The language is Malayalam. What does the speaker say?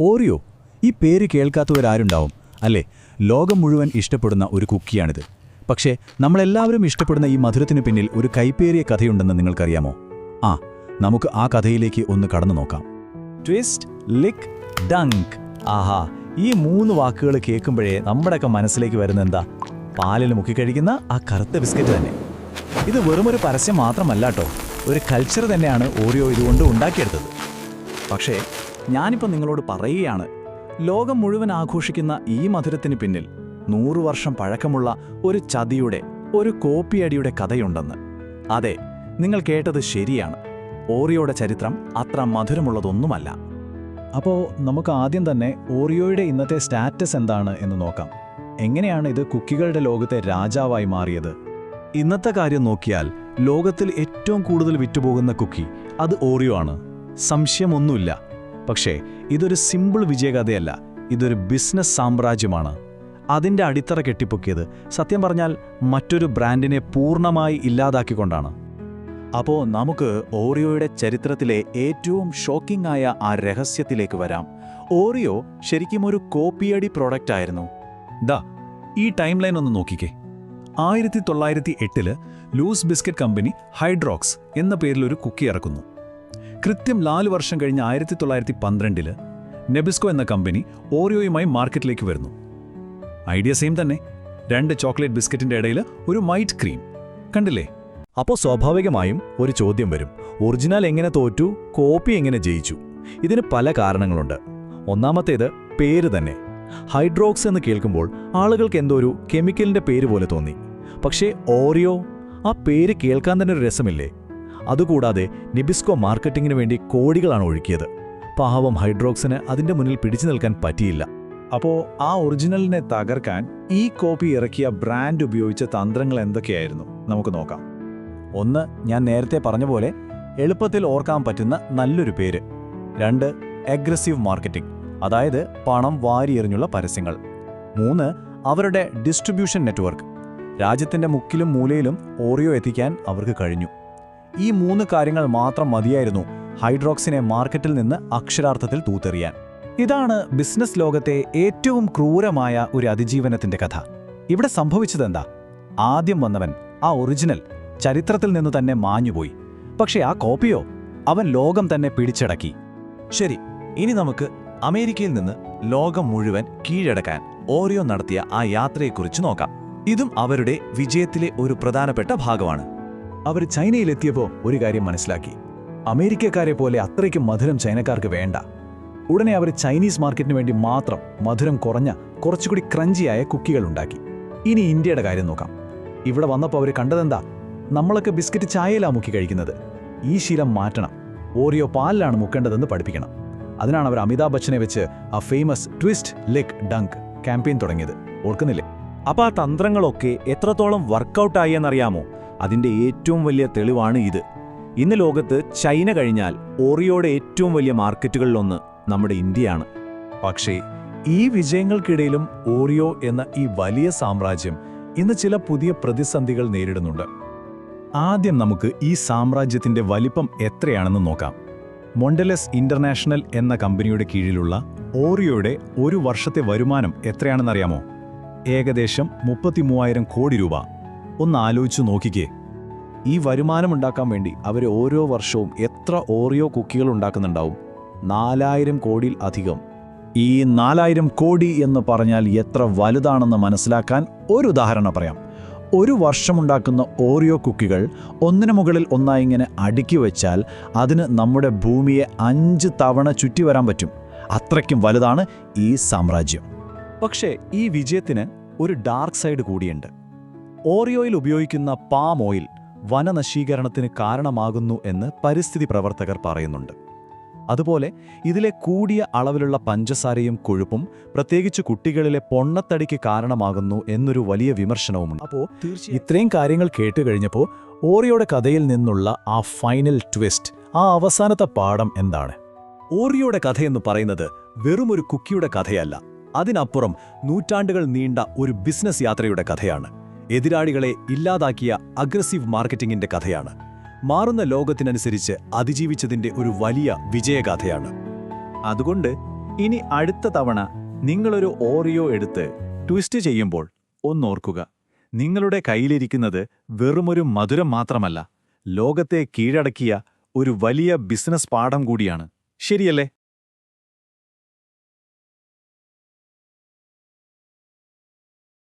ഓറിയോ ഈ പേര് കേൾക്കാത്തവരാരുണ്ടാവും അല്ലേ? ലോകം മുഴുവൻ ഇഷ്ടപ്പെടുന്ന ഒരു കുക്കിയാണിത്. പക്ഷേ നമ്മളെല്ലാവരും ഇഷ്ടപ്പെടുന്ന ഈ മധുരത്തിന് പിന്നിൽ ഒരു കൈപ്പേറിയ കഥയുണ്ടെന്ന് നിങ്ങൾക്കറിയാമോ? ആ നമുക്ക് ആ കഥയിലേക്ക് ഒന്ന് കടന്നു നോക്കാം. ട്വിസ്റ്റ് ലിക് ഡങ്ക് ആഹാ ഈ മൂന്ന് വാക്കുകൾ കേൾക്കുമ്പോഴേ നമ്മുടെയൊക്കെ മനസ്സിലേക്ക് വരുന്ന എന്താ? പാലിൽ മുക്കിക്കഴിക്കുന്ന ആ കറുത്ത ബിസ്ക്കറ്റ് തന്നെ. ഇത് വെറുമൊരു പരസ്യം മാത്രമല്ല കേട്ടോ. ഒരു കൾച്ചർ തന്നെയാണ് ഓറിയോ ഇതുകൊണ്ട് ഉണ്ടാക്കിയെടുത്തത്. പക്ഷേ ഞാനിപ്പോൾ നിങ്ങളോട് പറയുകയാണ് ലോകം മുഴുവൻ ആഘോഷിക്കുന്ന ഈ മധുരത്തിന് പിന്നിൽ നൂറു വർഷം പഴക്കമുള്ള ഒരു ചതിയുടെ ഒരു കോപ്പിയടിയുടെ കഥയുണ്ടെന്ന്. അതെ നിങ്ങൾ കേട്ടത് ശരിയാണ്. ഓറിയോയുടെ ചരിത്രം അത്ര മധുരമുള്ളതൊന്നുമല്ല. അപ്പോൾ നമുക്ക് ആദ്യം തന്നെ ഓറിയോയുടെ ഇന്നത്തെ സ്റ്റാറ്റസ് എന്താണ് എന്ന് നോക്കാം. എങ്ങനെയാണ് ഇത് കുക്കികളുടെ ലോകത്തെ രാജാവായി മാറിയത്? ഇന്നത്തെ കാര്യം നോക്കിയാൽ ലോകത്തിൽ ഏറ്റവും കൂടുതൽ വിറ്റുപോകുന്ന കുക്കി അത് ഓറിയോ ആണ്. സംശയമൊന്നുമില്ല. പക്ഷേ ഇതൊരു സിമ്പിൾ വിജയകഥയല്ല ഇതൊരു ബിസിനസ് സാമ്രാജ്യമാണ്. അതിന്റെ അടിത്തറ കെട്ടിപ്പൊക്കിയത് സത്യം പറഞ്ഞാൽ മറ്റൊരു ബ്രാൻഡിനെ പൂർണമായി ഇല്ലാതാക്കിക്കൊണ്ടാണ്. അപ്പോൾ നമുക്ക് ഓറിയോയുടെ ചരിത്രത്തിലെ ഏറ്റവും ഷോക്കിംഗ് ആയ ആ രഹസ്യത്തിലേക്ക് വരാം. ഓറിയോ ശരിക്കും ഒരു കോപ്പിയടി പ്രോഡക്റ്റ് ആയിരുന്നു. ദാ ഈ ടൈം ലൈൻ ഒന്ന് നോക്കിക്കേ. ആയിരത്തി തൊള്ളായിരത്തി എട്ടിൽ ലൂസ് ബിസ്ക്കറ്റ് കമ്പനി ഹൈഡ്രോക്സ് എന്ന പേരിലൊരു കുക്കി ഇറക്കുന്നു. കൃത്യം നാല് വർഷം കഴിഞ്ഞ് ആയിരത്തി തൊള്ളായിരത്തി പന്ത്രണ്ടിൽ നെബിസ്കോ എന്ന കമ്പനി ഓറിയോയുമായി മാർക്കറ്റിലേക്ക് വരുന്നു. ഐഡിയ സെയിം തന്നെ. രണ്ട് ചോക്ലേറ്റ് ബിസ്ക്കറ്റിന്റെ ഇടയിൽ ഒരു മൈറ്റ് ക്രീം. കണ്ടില്ലേ? അപ്പോൾ സ്വാഭാവികമായും ഒരു ചോദ്യം വരും. ഒറിജിനൽ എങ്ങനെ തോറ്റു? കോപ്പി എങ്ങനെ ജയിച്ചു? ഇതിന് പല കാരണങ്ങളുണ്ട്. ഒന്നാമത്തേത് പേര് തന്നെ. ഹൈഡ്രോക്സ് എന്ന് കേൾക്കുമ്പോൾ ആളുകൾക്ക് എന്തോ ഒരു കെമിക്കലിന്റെ പേര് പോലെ തോന്നി. പക്ഷേ ഓറിയോ ആ പേര് കേൾക്കാൻ തന്നെ ഒരു രസമില്ലേ? അതുകൂടാതെ നിബിസ്കോ മാർക്കറ്റിങ്ങിന് വേണ്ടി കോടികളാണ് ഒഴുക്കിയത്. പാവം ഹൈഡ്രോക്സിന് അതിന്റെ മുന്നിൽ പിടിച്ചു നിൽക്കാൻ പറ്റിയില്ല. അപ്പോൾ ആ ഒറിജിനലിനെ തകർക്കാൻ ഈ കോപ്പി ഇറക്കിയ ബ്രാൻഡ് ഉപയോഗിച്ച തന്ത്രങ്ങൾ എന്തൊക്കെയായിരുന്നു? നമുക്ക് നോക്കാം. ഒന്ന് ഞാൻ നേരത്തെ പറഞ്ഞ പോലെ എളുപ്പത്തിൽ ഓർക്കാൻ പറ്റുന്ന നല്ലൊരു പേര്. രണ്ട് അഗ്രസീവ് മാർക്കറ്റിംഗ് അതായത് പണം വാരിയെറിഞ്ഞുള്ള പരസ്യങ്ങൾ. മൂന്ന് അവരുടെ ഡിസ്ട്രിബ്യൂഷൻ നെറ്റ്വർക്ക് രാജ്യത്തിന്റെ മുക്കിലും മൂലയിലും ഓറിയോ എത്തിക്കാൻ അവർക്ക് കഴിഞ്ഞു. ഈ മൂന്ന് കാര്യങ്ങൾ മാത്രം മതിയായിരുന്നു ഹൈഡ്രോക്സിനെ മാർക്കറ്റിൽ നിന്ന് അക്ഷരാർത്ഥത്തിൽ തൂത്തെറിയാൻ. ഇതാണ് ബിസിനസ് ലോകത്തെ ഏറ്റവും ക്രൂരമായ ഒരു അതിജീവനത്തിന്റെ കഥ. ഇവിടെ സംഭവിച്ചതെന്താ? ആദ്യം വന്നവൻ ആ ഒറിജിനൽ ചരിത്രത്തിൽ നിന്ന് തന്നെ മാഞ്ഞുപോയി. പക്ഷേ ആ കോപ്പിയോ? അവൻ ലോകം തന്നെ പിടിച്ചടക്കി. ശരി ഇനി നമുക്ക് അമേരിക്കയിൽ നിന്ന് ലോകം മുഴുവൻ കീഴടക്കാൻ ഓറിയോ നടത്തിയ ആ യാത്രയെക്കുറിച്ച് നോക്കാം. ഇതും അവരുടെ വിജയത്തിലെ ഒരു പ്രധാനപ്പെട്ട ഭാഗമാണ്. അവർ ചൈനയിലെത്തിയപ്പോൾ ഒരു കാര്യം മനസ്സിലാക്കി. അമേരിക്കക്കാരെ പോലെ അത്രയ്ക്ക് മധുരം ചൈനക്കാർക്ക് വേണ്ട. ഉടനെ അവർ ചൈനീസ് മാർക്കറ്റിന് വേണ്ടി മാത്രം മധുരം കുറഞ്ഞ കുറച്ചുകൂടി ക്രഞ്ചിയായ കുക്കികൾ ഉണ്ടാക്കി. ഇനി ഇന്ത്യയുടെ കാര്യം നോക്കാം. ഇവിടെ വന്നപ്പോൾ അവർ കണ്ടതെന്താ? നമ്മളൊക്കെ ബിസ്ക്കറ്റ് ചായയിലാ മുക്കി കഴിക്കുന്നത്. ഈ ശീലം മാറ്റണം. ഓറിയോ പാലിലാണ് മുക്കേണ്ടതെന്ന് പഠിപ്പിക്കണം. അതിനാണ് അവർ അമിതാഭ് ബച്ചനെ വെച്ച് ആ famous twist leg dunk campaign തുടങ്ങിയത്. ഓർക്കുന്നില്ലേ? അപ്പൊ ആ തന്ത്രങ്ങളൊക്കെ എത്രത്തോളം വർക്കൗട്ടായി എന്നറിയാമോ? അതിന്റെ ഏറ്റവും വലിയ തെളിവാണ് ഇത്. ഇന്ന് ലോകത്ത് ചൈന കഴിഞ്ഞാൽ ഓറിയോയുടെ ഏറ്റവും വലിയ മാർക്കറ്റുകളിലൊന്ന് നമ്മുടെ ഇന്ത്യയാണ്. പക്ഷേ ഈ വിജയങ്ങൾക്കിടയിലും ഓറിയോ എന്ന ഈ വലിയ സാമ്രാജ്യം ഇന്ന് ചില പുതിയ പ്രതിസന്ധികൾ നേരിടുന്നുണ്ട്. ആദ്യം നമുക്ക് ഈ സാമ്രാജ്യത്തിന്റെ വലിപ്പം എത്രയാണെന്ന് നോക്കാം. മൊണ്ടലസ് ഇന്റർനാഷണൽ എന്ന കമ്പനിയുടെ കീഴിലുള്ള ഓറിയോയുടെ ഒരു വർഷത്തെ വരുമാനം എത്രയാണെന്നറിയാമോ? ഏകദേശം മുപ്പത്തിമൂവായിരം കോടി രൂപ. ഒന്ന് ആലോചിച്ചു നോക്കിക്കേ. ഈ വരുമാനമുണ്ടാക്കാൻ വേണ്ടി അവർ ഓരോ വർഷവും എത്ര ഓറിയോ കുക്കികൾ ഉണ്ടാക്കുന്നുണ്ടാവും? നാലായിരം കോടിയിൽ അധികം. ഈ നാലായിരം കോടി എന്ന് പറഞ്ഞാൽ എത്ര വലുതാണെന്ന് മനസ്സിലാക്കാൻ ഒരു ഉദാഹരണം പറയാം. ഒരു വർഷമുണ്ടാക്കുന്ന ഓറിയോ കുക്കികൾ ഒന്നിനു മുകളിൽ ഒന്നായി ഇങ്ങനെ അടുക്കി വെച്ചാൽ അതിന് നമ്മുടെ ഭൂമിയെ അഞ്ച് തവണ ചുറ്റി വരാൻ പറ്റും. അത്രയ്ക്കും വലുതാണ് ഈ സാമ്രാജ്യം. പക്ഷേ ഈ വിജയത്തിന് ഒരു ഡാർക്ക് സൈഡ് കൂടിയുണ്ട്. ഓറിയോയിൽ ഉപയോഗിക്കുന്ന പാം ഓയിൽ വനനശീകരണത്തിന് കാരണമാകുന്നു എന്ന് പരിസ്ഥിതി പ്രവർത്തകർ പറയുന്നുണ്ട്. അതുപോലെ ഇതിലെ കൂടിയ അളവിലുള്ള പഞ്ചസാരയും കൊഴുപ്പും പ്രത്യേകിച്ച് കുട്ടികളിലെ പൊണ്ണത്തടിക്ക് കാരണമാകുന്നു എന്നൊരു വലിയ വിമർശനവുമുണ്ട്. അപ്പോൾ ഇത്രയും കാര്യങ്ങൾ കേട്ട് കഴിഞ്ഞപ്പോൾ ഓറിയോയുടെ കഥയിൽ നിന്നുള്ള ആ ഫൈനൽ ട്വിസ്റ്റ് ആ അവസാനത്തെ പാഠം എന്താണ്? ഓറിയോയുടെ കഥയെന്ന് പറയുന്നത് വെറുമൊരു കുക്കിയുടെ കഥയല്ല. അതിനപ്പുറം നൂറ്റാണ്ടുകൾ നീണ്ട ഒരു ബിസിനസ് യാത്രയുടെ കഥയാണ്. എതിരാളികളെ ഇല്ലാതാക്കിയ അഗ്രസീവ് മാർക്കറ്റിംഗിന്റെ കഥയാണ്. മാറുന്ന ലോകത്തിനനുസരിച്ച് അതിജീവിച്ചതിന്റെ ഒരു വലിയ വിജയഗാഥയാണ്. അതുകൊണ്ട് ഇനി അടുത്ത തവണ നിങ്ങളൊരു ഓറിയോ എടുത്ത് ട്വിസ്റ്റ് ചെയ്യുമ്പോൾ ഒന്നോർക്കുക. നിങ്ങളുടെ കയ്യിലിരിക്കുന്നത് വെറുമൊരു മധുരം മാത്രമല്ല ലോകത്തെ കീഴടക്കിയ ഒരു വലിയ ബിസിനസ് പാഠം കൂടിയാണ്. ശരിയല്ലേ?